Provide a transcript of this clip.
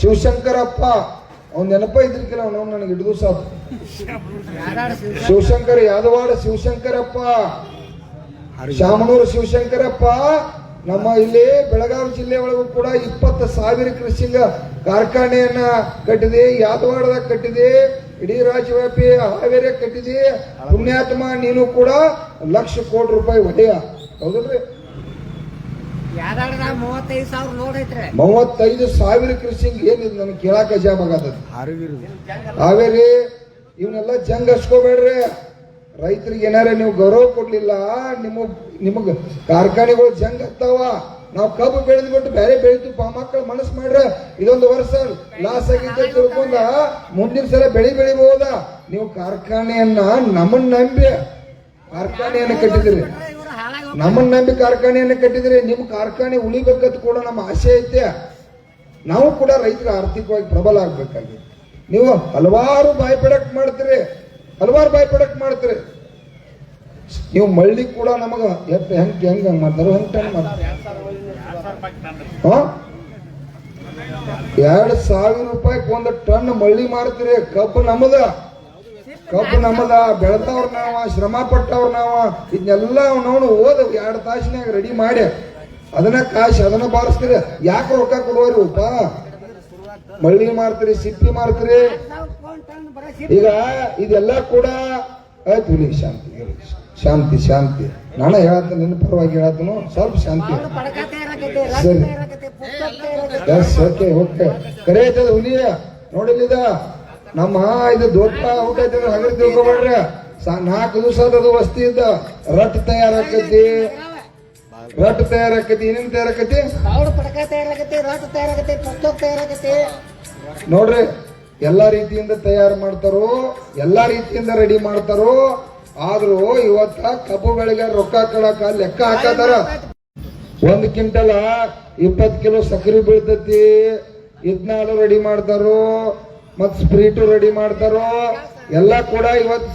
ಶಿವಶಂಕರಪ್ಪ, ಅವ್ನ ನೆನಪ ಇದ್ರಿಕಿಲ್ಲ ಅವನು ನನಗೆ ಹಿಡಿದು ಸಾಕು. ಶಿವಶಂಕರ ಯಾದವಾಡ ಶಿವಶಂಕರಪ್ಪ. ಶಾಮನೂರು ಶಿವಶಂಕರಪ್ಪ, ನಮ್ಮ ಇಲ್ಲಿ ಬೆಳಗಾವಿ ಜಿಲ್ಲೆ ಒಳಗೂ ಕೂಡ ಇಪ್ಪತ್ತು ಸಾವಿರ ಕೃಷಿಂಗ ಕಾರ್ಖಾನೆಯನ್ನ ಕಟ್ಟಿದೆ ಯಾದವಾಡದಾಗ ಕಟ್ಟಿದೆ, ಇಡೀ ರಾಜ್ಯವ್ಯಾಪಿ ಹಾವೇರಿಯಾಗ ಕಟ್ಟಿದೆ. ಪುಣ್ಯಾತ್ಮ, ನೀನು ಕೂಡ ಲಕ್ಷ ಕೋಟಿ ರೂಪಾಯಿ ಒಡೆಯ. ಹೌದಲ್ರಿ? ಮೂವತ್ತೈದು ಸಾವಿರ ಲೋಡ್ ಐತ್ರಿ. ಮೂವತ್ತೈದು ಸಾವಿರ ಕೃಷಿಂಗ್ ಏನಿದೆ ನನಗೆ ಕೇಳಾಕ ಜಾಮ್ ಆಗತ್ತದ ಹಾವೇರಿ ಇವನ್ನೆಲ್ಲ ಜಂಗ್ ಹಚ್ಕೋಬೇಡ್ರಿ. ರೈತರಿಗೆ ಏನಾರ ನೀವು ಗೌರವ ಕೊಡ್ಲಿಲ್ಲ ನಿಮ್ಮ ನಿಮಗ್ ಕಾರ್ಖಾನೆಗಳು ಜಂಗ್ ಹತ್ತಾವ. ನಾವು ಕಬ್ಬು ಬೆಳೆದ್ಬಿಟ್ಟು ಬೇರೆ ಬೆಳಿತು ಪಾ ಮಕ್ಕಳು ಮನಸ್ಸು ಮಾಡ್ರ ಇದೊಂದು ವರ್ಷ. ಲಾಸ್ ಆಗಿದ್ದ ತಿಳ್ಕೊಂಡ ಮುಂದಿನ ಸಲ ಬೆಳಿ ಬೆಳಿಬಹುದ ನೀವು ಕಾರ್ಖಾನೆಯನ್ನ ನಮ್ಮನ್ನ ನಂಬಿ ಕಾರ್ಖಾನೆಯನ್ನ ಕಟ್ಟಿದಿರಿ ನಮ್ಮನ್ನ ನಂಬಿ ಕಾರ್ಖಾನೆಯನ್ನು ಕಟ್ಟಿದ್ರೆ ನಿಮ್ಮ ಕಾರ್ಖಾನೆ ಉಳಿಬೇಕಂತ ಕೂಡ ನಮ್ಮ ಆಸೆ ಐತೆ. ನಾವು ಕೂಡ ರೈತರ ಆರ್ಥಿಕವಾಗಿ ಪ್ರಬಲ ಆಗ್ಬೇಕಾಗಿ ನೀವು ಹಲವಾರು ಬಾಯ್ ಪ್ರೊಡಕ್ಟ್ ಮಾಡ್ತೀರಿ. ಹಲವಾರು ಬಾಯ್ ಪ್ರೊಡಕ್ಟ್ ಮಾಡ್ತೀರಿ. ನೀವು ಮಳ್ಳಿ ಕೂಡ ನಮಗ ಎತ್ತ ಹೆಂಗ್ ಹೆಂಗ್ ಹಂಗ್ ಮಾಡ್ತಾರೋ? ಹೆಂಗ್ ಟನ್ ಮಾಡ್ತಾರೆ? ಎರಡ್ ಸಾವಿರ ರೂಪಾಯಿ ಒಂದು ಟನ್ ಮಳ್ಳಿ ಮಾಡ್ತೀರಿ ಕಬ್ಬು ನಮ್ಮದ ಕಬ್ಬು ನಮ್ಮದ ಬೆಳೆದವ್ರ ನಾವ ಶ್ರಮ ಪಟ್ಟವ್ರ ನಾವ ಇದನ್ನೆಲ್ಲ ಅವನವನು ಓದ ಎರಡು ತಾಸಿನಾಗ ರೆಡಿ ಮಾಡಿ. ಅದನ್ನ ಕಾಶಿ ಅದನ್ನ ಬಾರಿಸ್ತೀರಿ. ಯಾಕೆ ರೊಕ್ಕ ಕೊಡುವರಿ ಉಪ ಮಳ್ಳಿ ಮಾರ್ತೀರಿ ಸಿಪ್ಪಿ ಮಾರ್ತೀರಿ. ಈಗ ಇದೆಲ್ಲ ಕೂಡ ಆಯ್ತು ಇಲ್ಲಿ ಶಾಂತಿ ಶಾಂತಿ ಶಾಂತಿ. ನಾನು ಹೇಳತ್ತ ನಿನ್ನ ಪರವಾಗಿ ಹೇಳತ್ತನು ಸ್ವಲ್ಪ ಶಾಂತಿ. ಸರಿ. ಓಕೆ ಓಕೆ ಕರೆ ಐತದ ಹುಲಿಯ ನೋಡಿಲ್ಲಿದ? ನಮ್ಮ ಇದು ದೊಡ್ಡ ಊಟ ಹಗರಿ ತಿಳ್ಕೊಬೇಡ್ರಿ ನಾಲ್ಕು ದಿವಸ ಅದು ವಸ್ತಿ ಇದ್ದ. ರಟ್ ತಯಾರಾಕತಿ ರಟ್ ತಯಾರಾಕತಿ ಏನೇನ್ ತಯಾರಾಕತಿ ಪಡಕ ತಯಾರಾಕೈತಿ ರಥ ತಯಾರಾಕೈತಿ ಪುಸ್ತಕ ತಯಾರಾಕೈತಿ ನೋಡ್ರಿ ಎಲ್ಲಾ ರೀತಿಯಿಂದ ತಯಾರು ಮಾಡ್ತಾರೋ ಎಲ್ಲಾ ರೀತಿಯಿಂದ ರೆಡಿ ಮಾಡ್ತಾರೋ ಆದ್ರೂ ಇವತ್ತ ಕಬ್ಬು ಬೆಳೆಗೆ ರೊಕ್ಕ ಕೊಡಕ ಲೆಕ್ಕ ಹಾಕತಾರ. ಒಂದ್ ಕ್ವಿಂಟಲ ಇಪ್ಪತ್ ಕಿಲೋ ಸಕ್ಕರೆ ಬೀಳ್ತತಿ. ಇದ್ನಾಲು ರೆಡಿ ಮಾಡ್ತಾರೋ ಮತ್ ಸ್ಪ್ರೀಟು ರೆಡಿ ಮಾಡ್ತಾರೋ? ಎಲ್ಲ ಕೂಡ ಇವತ್ತು